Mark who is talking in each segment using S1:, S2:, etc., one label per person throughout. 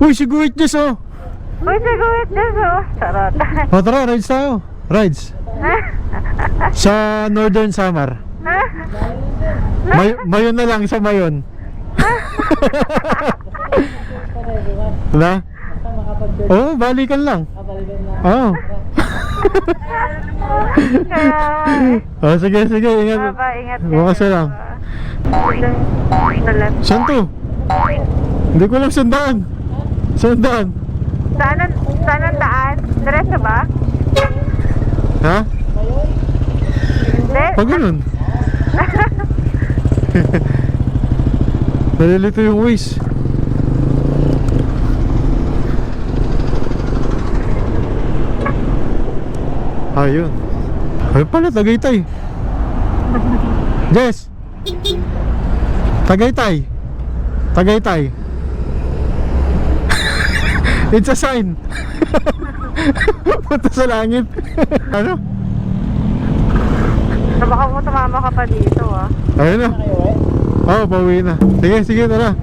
S1: Uy, si Guhit Jess oh.
S2: Uy, sige, witness oh. Charot.
S1: O tara, rides tayo. Rides. Sa Northern Samar. May, mayon na lang sa mayon. na? Oo, oh, balikan lang. Oo.
S2: Kaya,
S1: Oh, sige, sige, ingat.
S2: Baba, ingat ka.
S1: Bukas na lang. Saan to? Hindi ko alam saan daan. Saan daan?
S2: Saan ang, saan ang daan? Diretso ba?
S1: Ha?
S2: Hindi.
S1: Pag ganun. Nalilito yung waste. Ayun. Ayun pala, Tagaytay. Jess! Tagaytay. Tagaytay. It's a sign. Punta sa langit. ano?
S2: So, baka mo tumama ka pa dito ah.
S1: Ayun na. Oo, oh, pauwi na. Sige, sige, tara.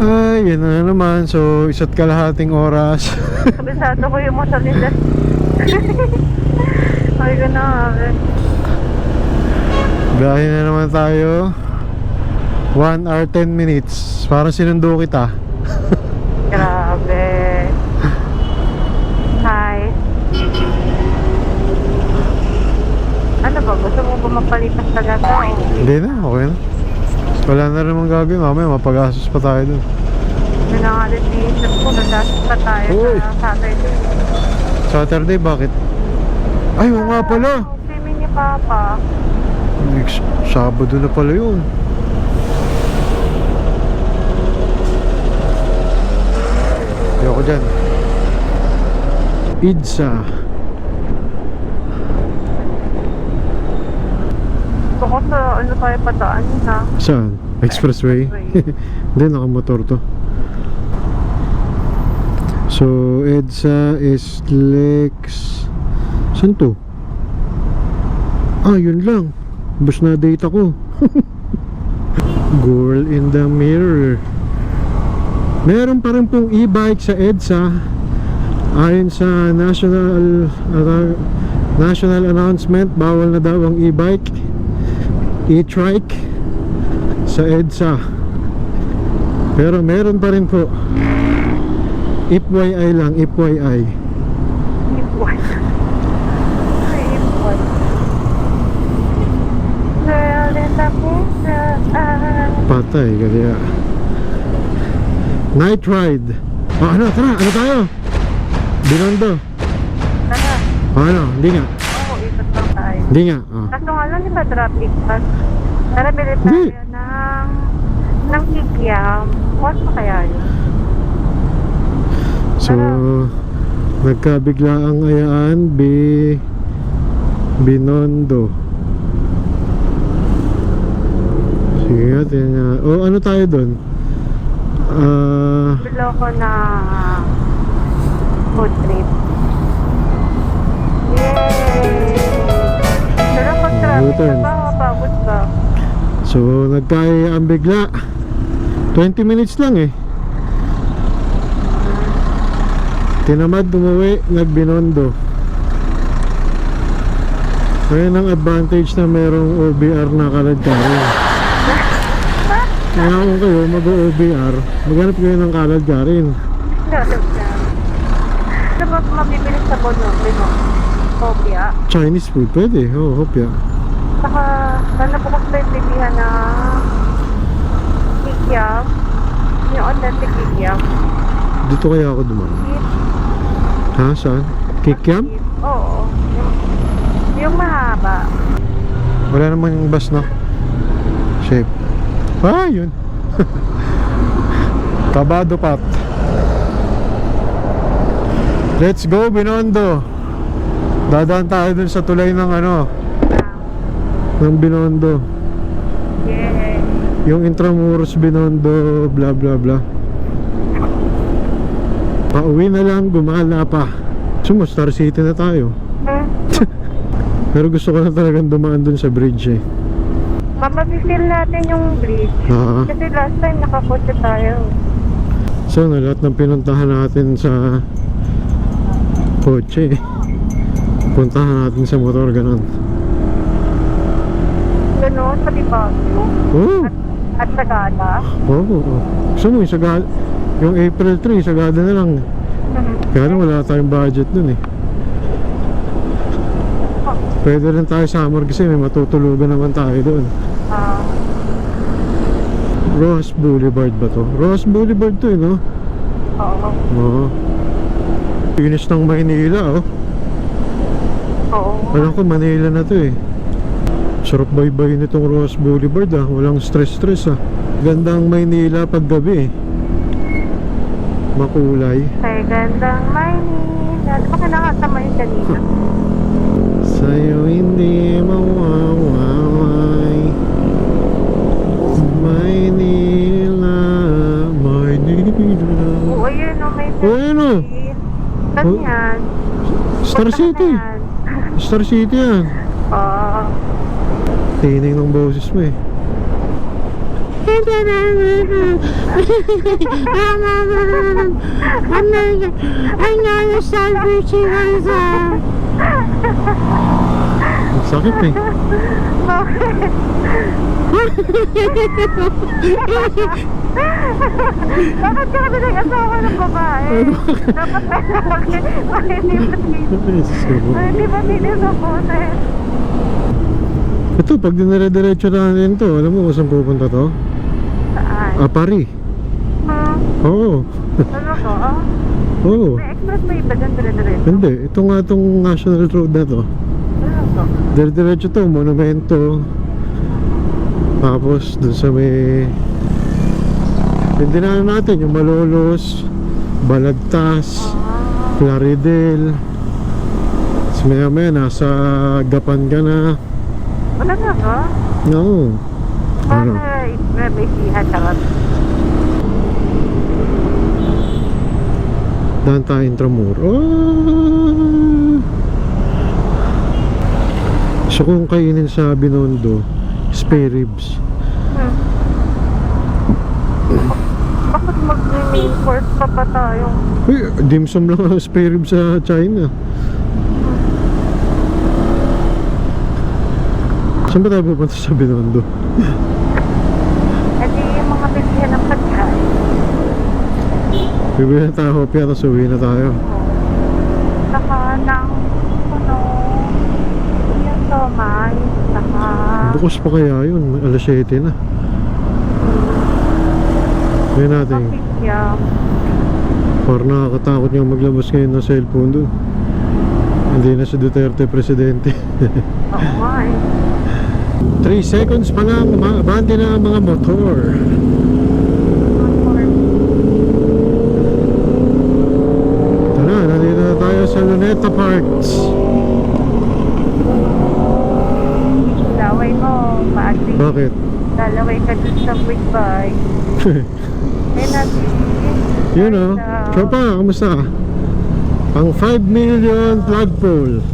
S1: Ay, yun na naman. So, isa't kalahating oras.
S2: Kabisado ko yung motor nila. Ay, ko na. eh.
S1: Biyahe na naman tayo. 1 hour 10 minutes. Parang sinundo kita.
S2: Grabe. Hi. Ano ba? Gusto mo ba magpalipas talaga?
S1: Hindi na, okay na. Wala na rin gagawin. Mamaya mapagastos pa tayo
S2: ang alis ni Isip ko. Nagdasit pa tayo
S1: Uy.
S2: sa Saturday.
S1: Saturday, bakit? Ay, oo nga pala.
S2: Swimming ni Papa.
S1: Next Sabado na pala yun. Ayoko dyan. Pizza.
S2: Ko sa ano tayo pataan na.
S1: Saan? Expressway? Hindi, nakamotor to. So, EDSA is Lex... Saan to? Ah, yun lang. Bus na date ako. Girl in the mirror. Meron pa rin pong e-bike sa EDSA. Ayon sa national uh, national announcement, bawal na daw ang e-bike, e-trike sa EDSA. Pero meron pa rin po. FYI lang, FYI.
S2: Ipwan. Ay, ipwan. Girl in the mirror.
S1: Patay, kaya. Night ride. Oh, ano, tara, ano tayo? Binondo.
S2: Tara.
S1: Oh, ano, hindi nga.
S2: Oo, ikot lang tayo.
S1: Hindi nga. Oh.
S2: Kaso nga lang, di ba traffic pass? Tara, bili
S1: Hindi.
S2: tayo ng ng kikiam. What pa kaya yun?
S1: So, nagkabigla ang ayaan, Bi... Binondo. Nga, tingnan nga. Oh, ano tayo doon? Ah...
S2: Bilo ko na food trip. Yay! Ba, mapagod ka.
S1: So, nagkaya ang bigla. 20 minutes lang eh. Tinamad umuwi, nagbinondo. Kaya ang advantage na merong OBR na kaladkarin. Kaya kung kayo mag-OBR, maghanap kayo ng kaladkarin.
S2: Lalab na. Ano ba mabibili sa bono? Bino? Kopya.
S1: Chinese food, pwede. Oo, oh, hopya.
S2: Saka, sana bukas ba yung bilihan na kikiam? Yung authentic kikiam.
S1: Dito kaya ako dumaan. Ha, saan? Kikiam?
S2: Oo. Yung, yung mahaba.
S1: Wala naman yung bus, no? Shape. Ah, yun. Tabado Pat. Let's go, Binondo. Dadaan tayo dun sa tulay ng ano, ng Binondo.
S2: Yeah.
S1: Yung Intramuros Binondo, bla bla bla. Pauwi na lang, gumala pa. Sumo, Star City na tayo. Pero gusto ko na talagang dumaan dun sa bridge eh.
S2: Mamapipil natin yung bridge.
S1: Ah,
S2: Kasi last time nakakotse tayo.
S1: so na lahat ng pinuntahan natin sa kotse. Puntahan natin sa motor, ganun.
S2: Ganon, pati Baguio.
S1: Oh,
S2: At Sagada.
S1: oo. Oh, oh. Gusto mo, yung, sagada, yung April 3, sagada na lang. Kaya lang wala tayong budget dun eh. Pwede rin tayo summer kasi may matutulugan naman tayo doon. Ross Boulevard ba to? Ross Boulevard to eh, no?
S2: oo.
S1: Oo. Finish ng Maynila, oh.
S2: Oo.
S1: Alam ko, Manila na to eh. Sarap baybay nitong Ross Boulevard ah. Walang stress-stress ah. Gandang Maynila pag gabi eh. Makulay.
S2: Kay gandang Maynila. Di ba kinakanta mo yun kanina?
S1: Sa'yo hindi mawawaway Maynila,
S2: yun o. May
S1: Oh.
S2: Saan yan?
S1: Star City
S2: Yan.
S1: Star City yan
S2: Oo.
S1: Tining ng boses mo eh Ang sakit eh
S2: Bakit? Bakit ka kami nag-asawa ng babae? Dapat lalaki. Ba tinis sa boses?
S1: Ito, pag dinire-diretso natin to Alam mo kung saan pupunta to?
S2: Saan?
S1: Ah, Paris
S2: Hmm?
S1: Oo
S2: Ano ko? Ah,
S1: Oo
S2: May express may iba dyan dire-diretso.
S1: Hindi, ito nga tong national road na to
S2: Ano ko?
S1: Dire-diretso to, monumento Tapos dun sa may Yung dinaanan natin, yung Malolos Balagtas
S2: Ah.
S1: Plaridel Tapos maya maya nasa Gapan ka na
S2: Wala na ka?
S1: No
S2: Paano
S1: Ano?
S2: may may sihan charot?
S1: Daan tayo Intramur oh! Gusto kong kainin sa Binondo Spare ribs
S2: Hmm. Mag-main course pa pa tayo?
S1: Uy, dim sum lang ang spare ribs sa China Saan ba tayo pupunta sa Binondo?
S2: E di yung mga bilihan ng pagkain.
S1: Bibili na tayo hopya tapos uwi na tayo
S2: Saka ng ano, yung somay, saka
S1: Bukas pa kaya yun, alas 7 na Ngayon natin,
S2: kapitya.
S1: parang nakakatakot nga maglabas ngayon ng cellphone dun Hindi na si Duterte presidente
S2: Oo nga eh.
S1: 3 seconds pa lang, umabante na ang mga motor Ito na, nandito na tayo sa Luneta Parks
S2: Laway mo, paagli.
S1: Bakit?
S2: Lalaway ka dun sa quick buy.
S1: Yun o, Tropa, kamusta ka? Ang 5 million flagpole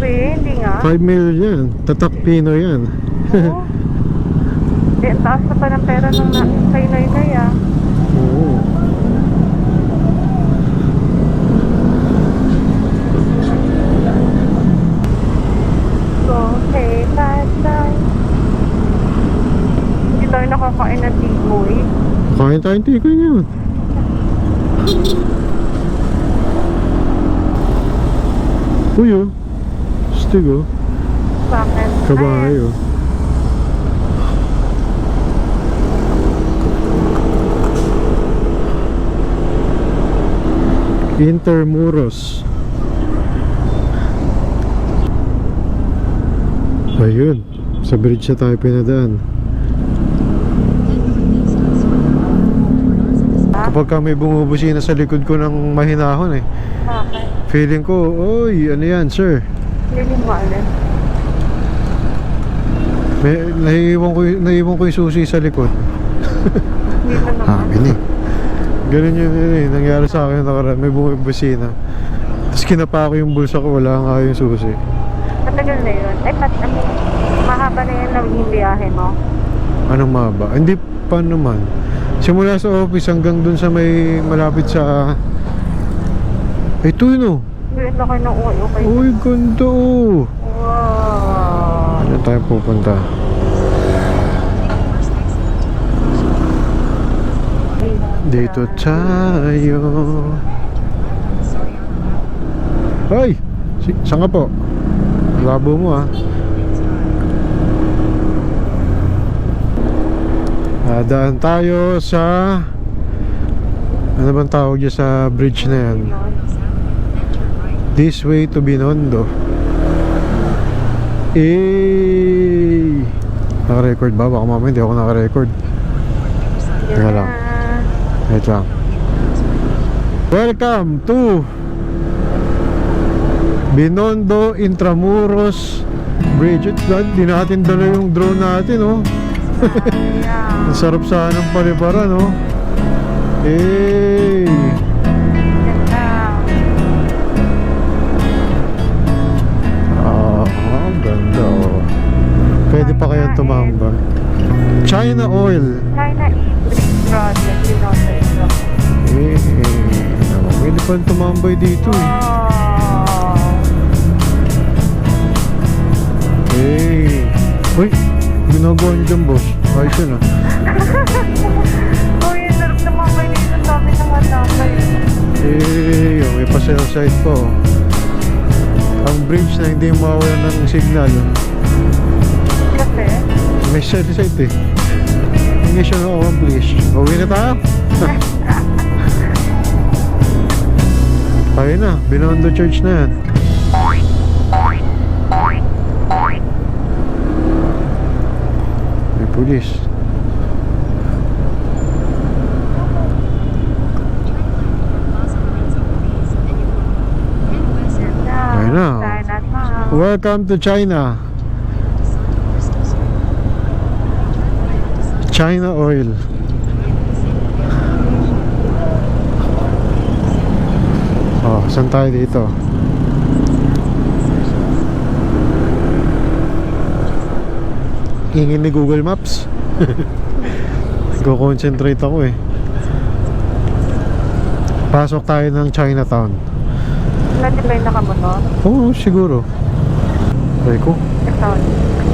S2: Eh, hindi nga.
S1: 5 million yan, tatak Pino yan
S2: Oo. Ang taas na pa ng pera nung na, kay Noy ah.
S1: Oo.
S2: So, hey, bye bye. Hindi tayo nakakain ng tikoy.
S1: Kain tayong tikoy ngayon Uy oh Stig oh
S2: Bakit?
S1: Kabahay oh Intermuros. Ayun Sa bridge na tayo pinadaan. Kapag ka may bumubusina sa likod ko ng mahinahon eh? Feeling ko, oy, ano yan sir
S2: Hindi mo alam.
S1: May, naiiwan ko, naiiwan ko yung susi sa likod
S2: Hindi mo naman.
S1: Amin eh Ganun yun, yun eh, nangyari sa akin nakaraan, may bumibusina Tapos kinapa ko yung bulsa ko, wala nga yung susi
S2: Matagal na yun. Ay, pat, ano, mahaba na yan naging biyahe mo.
S1: Anong maba? Hindi pa naman. Simula sa office hanggang dun sa may malapit sa... Ito yun oh.
S2: Kayo ng uwi, okay.
S1: Uy, ganda oh.
S2: Wow.
S1: Saan tayo pupunta? Dito tayo. Hoy! Si saan ka po? Labo mo ah. Ah, daan tayo sa... Ano bang tawag dyan sa bridge na yan? This way to Binondo. Eh, naka-record ba? Baka mamaya hindi ako naka-record. Teka lang. Wait lang. Welcome to Binondo Intramuros Bridge. Di natin dala yung drone natin, oh. Ang sarap sana ng palibara, no? Eh, pa kayang tumamba. China Oil.
S2: China E-Bridge Project, you know
S1: Eh, eh, pwede pa tumambay dito, eh.
S2: Wow.
S1: Eh, uy, ginagawa niyo dyan, boss. Ayos yun, ah.
S2: Uy, sarap naman may dito sa amin ng matapay.
S1: Eh, yung may pasel side pa, oh. Ang bridge na hindi mawala ng signal.
S2: Kasi,
S1: May side, eh. Mission accomplished. Uwi na tayo. Tayo na, Binondo Church na yan. May pulis. Ayun na. Welcome to China. China Oil. Oh, saan tayo dito? Ingin ni Google Maps. Go-concentrate ako eh. Pasok tayo ng Chinatown.
S2: Pwede ba yung nakamotor?
S1: Oo, siguro. Try ko.
S2: Ito.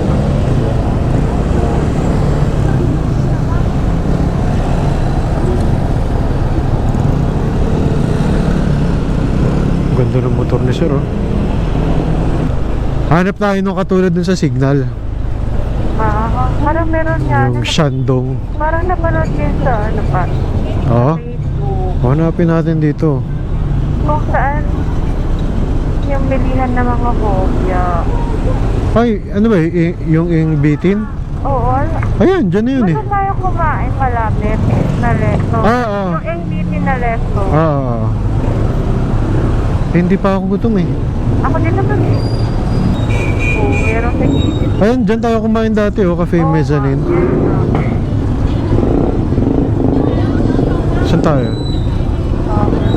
S1: Ganda ng motor ni sir oh. Hanap tayo nung katulad dun sa signal.
S2: Ah, parang meron nga.
S1: Yung Shandong.
S2: Parang napanood din sa ano pa.
S1: Oo.
S2: Facebook.
S1: Hanapin natin dito.
S2: Kung saan yung bilihan ng mga kopya.
S1: Ay, ano ba? yung yung bitin?
S2: Oo, wala.
S1: Ayan, dyan na yun eh.
S2: Basta tayo kumain malapit na leso.
S1: Ah, ah.
S2: Yung NBT na leso.
S1: Ah, ah, ah. Hindi pa ako gutom eh.
S2: Ako din naman eh. Oo, meron sa gilid.
S1: Ayan, dyan tayo kumain dati oh, Cafe
S2: Oo,
S1: Mezzanine. Saan tayo?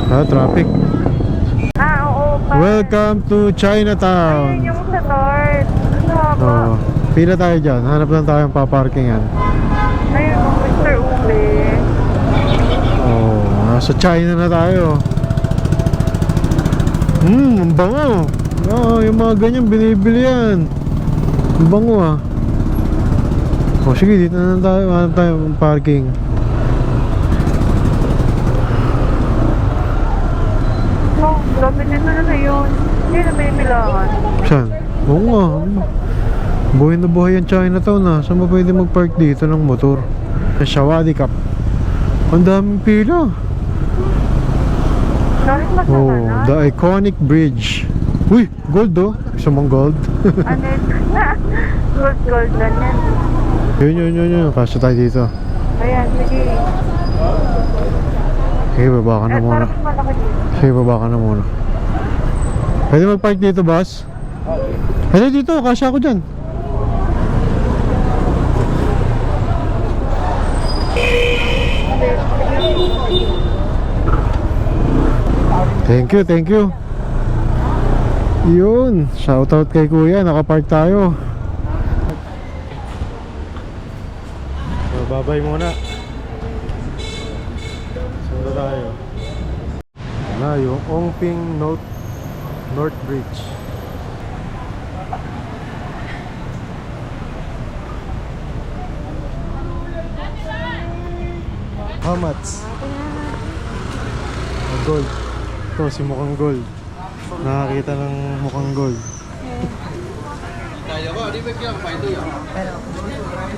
S1: Ah, traffic.
S2: Ah, oo. Pa.
S1: Welcome to
S2: Ayun
S1: Chinatown.
S2: yung sa north. Ano?
S1: Oh, pila tayo dyan. Hanap lang tayo ng paparkingan.
S2: Ayun Mr. Ule.
S1: Oh, nasa China na tayo. Hmm, ang bango. Oo, yung mga ganyan, binibili yan. Ang bango ah. O sige, dito na lang tayo. Hanap tayo ng parking.
S2: No, grabe dito na na yun. Hindi na may bilangan.
S1: Saan? Oo nga. ano? Buhay na buhay ang Chinatown ah. Saan ba pwede mag-park dito ng motor? Sa Shawadi Cup. Ang daming pila. Oh, the iconic bridge. Uy, gold oh. Gusto mong gold?
S2: Ano? Gold gold na yan.
S1: yun, yun, yun, yun. Kasya tayo dito.
S2: Ayan, sige.
S1: Sige, baba ka na
S2: Eh,
S1: muna. Sige, baba ka na muna. Pwede mag-park dito, boss? Pwede dito, kasya ako dyan. Thank you, thank you. Yun, shoutout kay kuya, nakapark tayo. So, babay muna. Sunod tayo. Na, yung Ongping North, North Bridge. How much? Gold. Ito, si mukhang gold. Nakakita ng mukhang gold.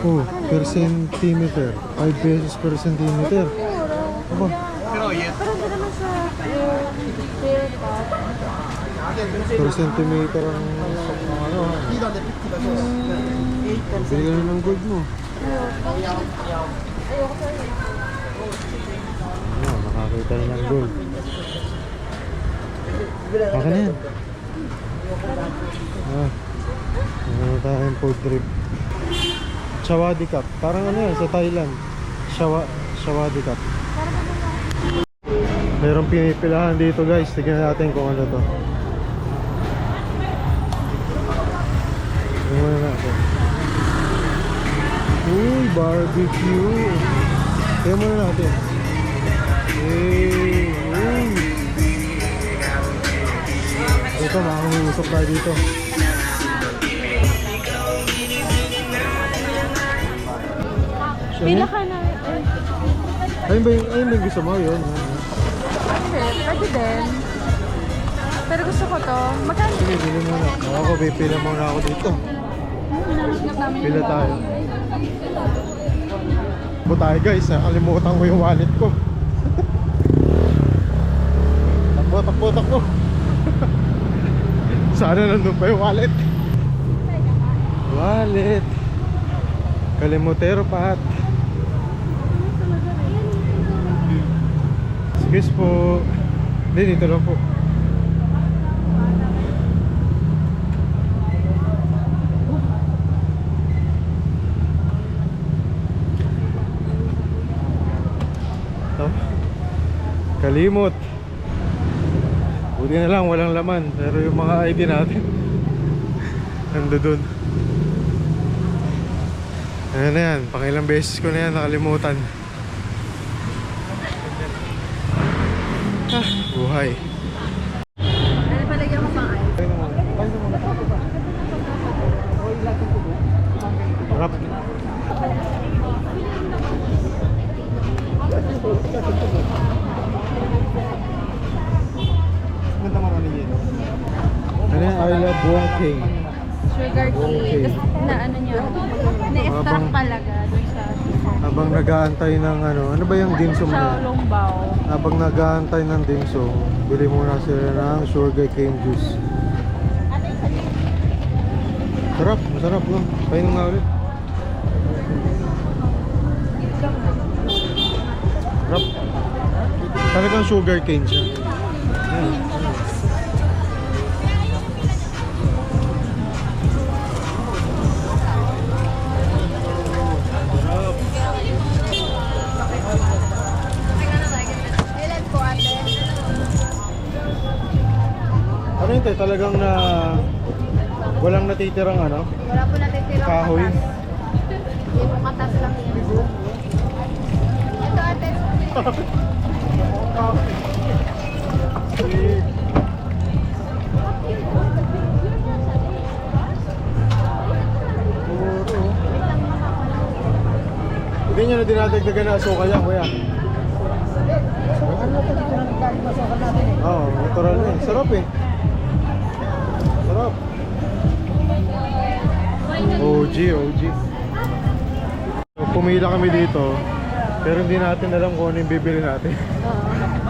S1: Oh, per centimeter. 5 pesos per centimeter. Aba,
S2: Pero hindi naman sa top.
S1: per centimeter ang ano. ah. Bili ka na ng gold mo. Ano, nakakita na ng gold. Baka na yan. Ah, ano tayong food trip. Shawadi Cup. Parang ano yan, sa Thailand. Shawa, Shawadi Cup. Merong pinipilahan dito guys. Tignan natin kung ano to. Tingnan muna natin. Uy, barbecue. Tingnan muna natin. Hey, Ito, makakamusok tayo dito.
S2: Pila ka na.
S1: Ayun ba yung, ayun ba yung gusto mo? Yun.
S2: Hindi, pwede din. Pero gusto ko to. Magkano?
S1: Sige, bili muna. Ako, pipila muna ako dito. Pila tayo. Po tayo guys, nakalimutan ko yung wallet ko. takbo, takbo, takbo. Sana nandun pa yung wallet. Wallet. Kalimutero pat. Excuse po. Hindi, dito lang po. Kalimot. Buti na lang walang laman. Pero yung mga ID natin nando dun. Ayan na yan. Pangilang beses ko na yan nakalimutan. Ah, buhay. Nag-aantay ng ano, ano ba yung dimsum na?
S2: Shaolong Bao.
S1: Habang nag-aantay ng dimsum, bili muna sila ng sugar cane juice. Sarap, masarap no? Painom nga ulit. Sarap. Talagang sugar cane siya. Yun tayo? Talagang na walang natitirang ano?
S2: Wala po natitirang
S1: Kahoy.
S2: katas. Hindi po katas lang yan. Ito ate.
S1: Puro. Hindi nyo na dinadagdagan na asukal yan, kuya. Oo, oh, natural na eh. Sarap eh. OG, OG. So, pumila kami dito, pero hindi natin alam kung ano yung bibili natin.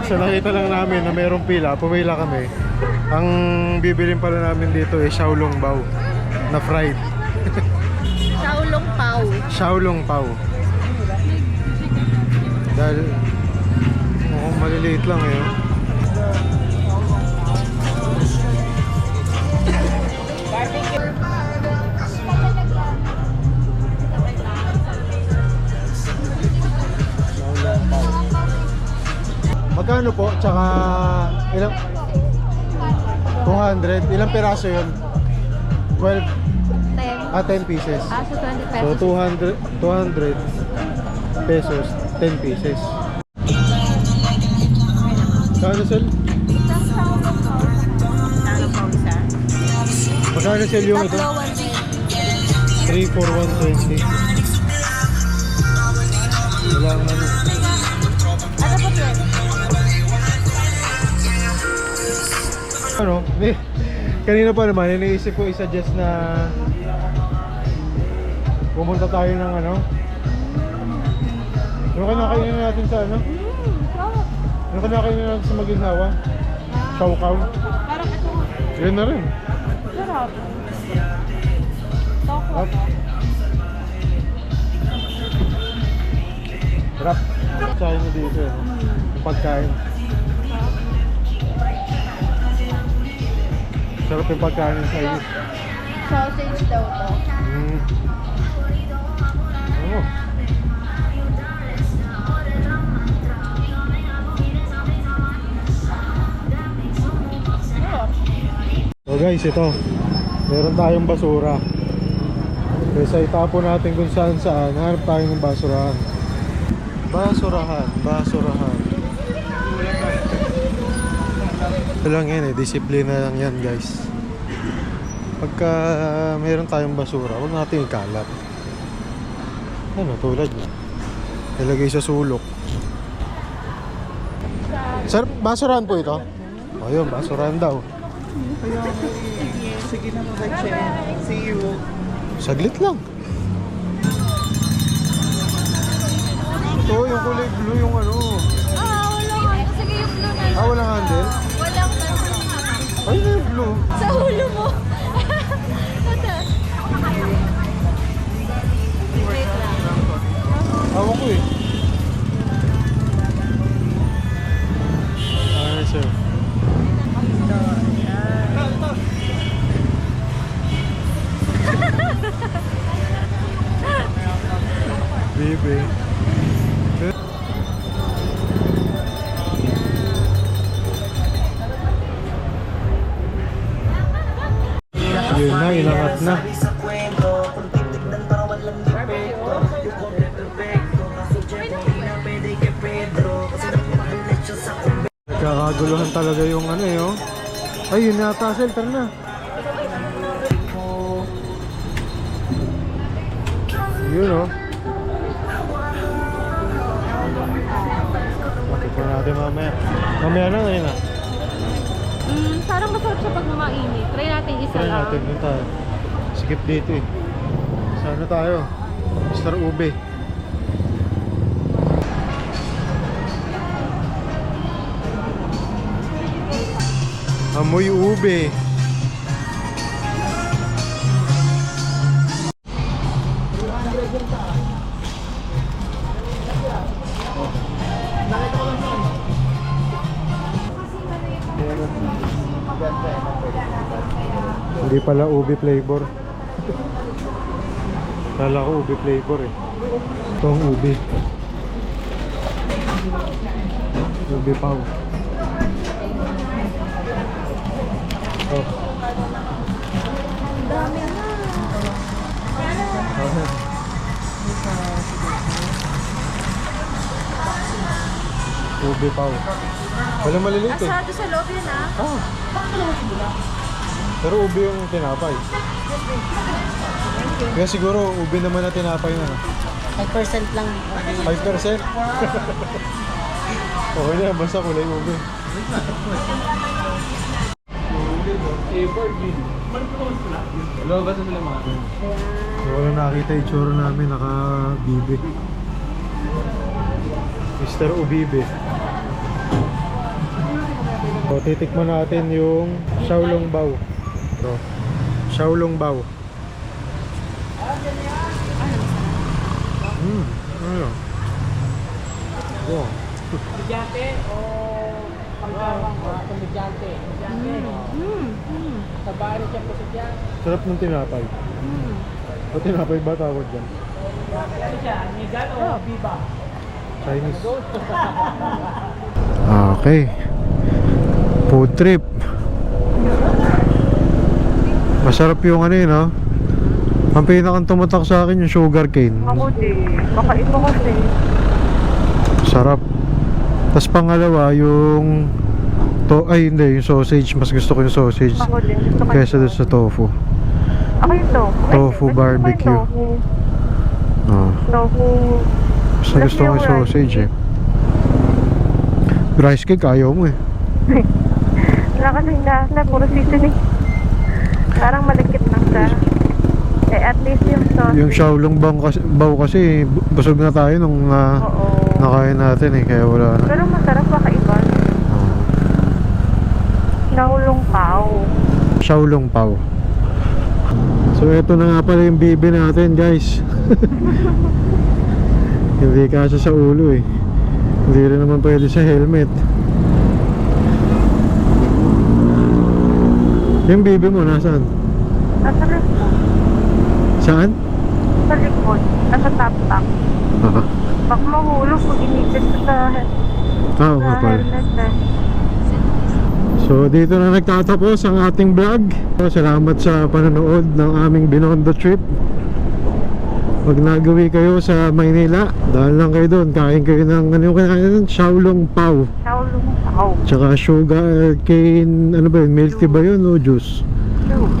S1: So nakita lang namin na mayroong pila, pumila kami. Ang bibilin pala namin dito ay Xiaolong Bao na fried.
S2: Shaolong Pao.
S1: Xiaolong Pao. Dahil mukhang maliliit lang eh. Magkano po? Tsaka ilang 200. Ilang piraso yun? 12,
S2: 10.
S1: ah, 10 pieces.
S2: Ah, so 20
S1: So,
S2: pesos.
S1: 200, 200 pesos, 10 pieces. Kano sel?
S2: Ano?
S1: Magkano sel yung ito?
S2: Tatlo, 120.
S1: 3 for 120. Wala nga Ano? Eh, kanina pa naman, iniisip ko i-suggest na pumunta tayo ng ano? Yung kinakainin natin sa ano? Yung kinakainin natin sa Maginhawa? Kaukaw?
S2: Parang ito.
S1: Yun na rin.
S2: Sarap. Tokwa.
S1: Sarap. Mo dito eh. Yung pagkain. Sarap yung pagkain ng Chinese.
S2: Sausage daw to.
S1: Mm. Oh. So guys, ito. Meron tayong basura. Kaysa itapon natin kung saan saan, hanap tayo ng basurahan. Basurahan, basurahan. Ito lang yan eh, disiplina lang yan guys. Pagka meron tayong basura, huwag natin ikalat. Ano, tulad niya. Ilagay sa sulok. Sir, basurahan po ito? O yun, basurahan daw.
S3: Sige na mga Chen. See you.
S1: Saglit lang. Ito, yung kulay blue, yung ano.
S2: Blue. Sa ulo mo. Ito.
S1: Hawak ko eh. Yun yata, Sel, tara na. Yun, oh. Tikman natin mamaya. Mamaya na, ngayon na.
S2: Mm, parang masarap siya pag mainit. Try natin isa
S1: Try
S2: lang.
S1: natin, yun tayo. Skip dito eh. Sana tayo? Mr. Ube. Amoy ube. Hindi pala ube flavor. Kala ko ube flavor eh. Ito ang ube. Ube pau. Oh. Okay. Ube pau. Wala maliliit eh.
S2: Asado sa loob yun ah.
S1: Ah. Pero ube yung tinapay. Kaya siguro ube naman na tinapay na.
S3: 5% lang.
S1: 5%? okay na, basta kulay ube. So, wala nakita yung tsura namin, naka-bibe. Mr. Ubibe. So, titikman natin yung Shaolong Bao. So, Shaolong Bao. Hmm, ano yun? Wow.
S3: Komedyante o mga komedyante? Komedyante. Sa bahay siya po siya.
S1: Sarap ng tinapay. O tinapay ba tawag dyan?
S3: Ano siya? Nigan o Biba?
S1: Chinese. Okay. Food trip. Masarap yung ano yun, no? Ang pinakang tumatak sa akin yung sugar cane.
S2: Ako din. Baka ito kasi.
S1: Sarap. Tapos pangalawa, yung to ay hindi, yung sausage. Mas gusto ko yung sausage
S2: Ako din. Gusto ko
S1: kaysa doon sa tofu.
S2: Ako yung tofu. Ay,
S1: Tofu
S2: gusto ko yung
S1: barbecue.
S2: Tofu.
S1: Oh.
S2: Tofu.
S1: Mas gusto ko yung sausage eh. Rice cake, ayaw mo eh.
S2: Wala kasing lasa. Puro seasoning. Parang malikit lang siya. Eh, at least yung sauce.
S1: Yung Shaolong bang kasi, baw kasi, bu- busog na tayo nung ah,
S2: Oo.
S1: Nakain natin eh, kaya wala na.
S2: Pero masarap kakaiba.
S1: Oh.
S2: Nahulong pao.
S1: Shaolong Pao. So ito na nga pala yung bibi natin guys. Hindi kasya sa ulo eh. Hindi rin naman pwede sa helmet. Yung bibi mo nasaan?
S2: Nasa likod.
S1: Saan?
S2: Sa likod. Nasa top top. Baka mahulog kung inipit ko sa, helmet eh.
S1: So dito na nagtatapos ang ating vlog. Salamat sa panonood ng aming Binondo trip. Pag nagawi kayo sa Maynila, dahil lang kayo doon, kain kayo ng ano yung kinain? Shaolong Pao.
S2: Nahulong pao.
S1: Tsaka sugar cane, ano ba yun? Milk tea ba yun o juice?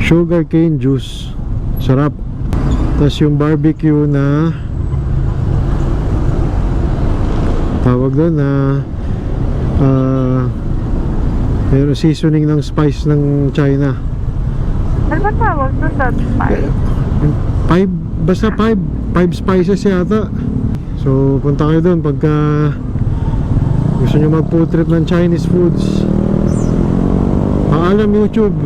S1: Sugar cane juice. Sarap. Tapos yung barbecue na tawag doon na ah pero seasoning ng spice ng China.
S2: Ano ba tawag doon sa spice?
S1: Five, basta five, five spices yata. So punta kayo doon pagka gusto nyo mag food trip ng Chinese foods. Paalam YouTube.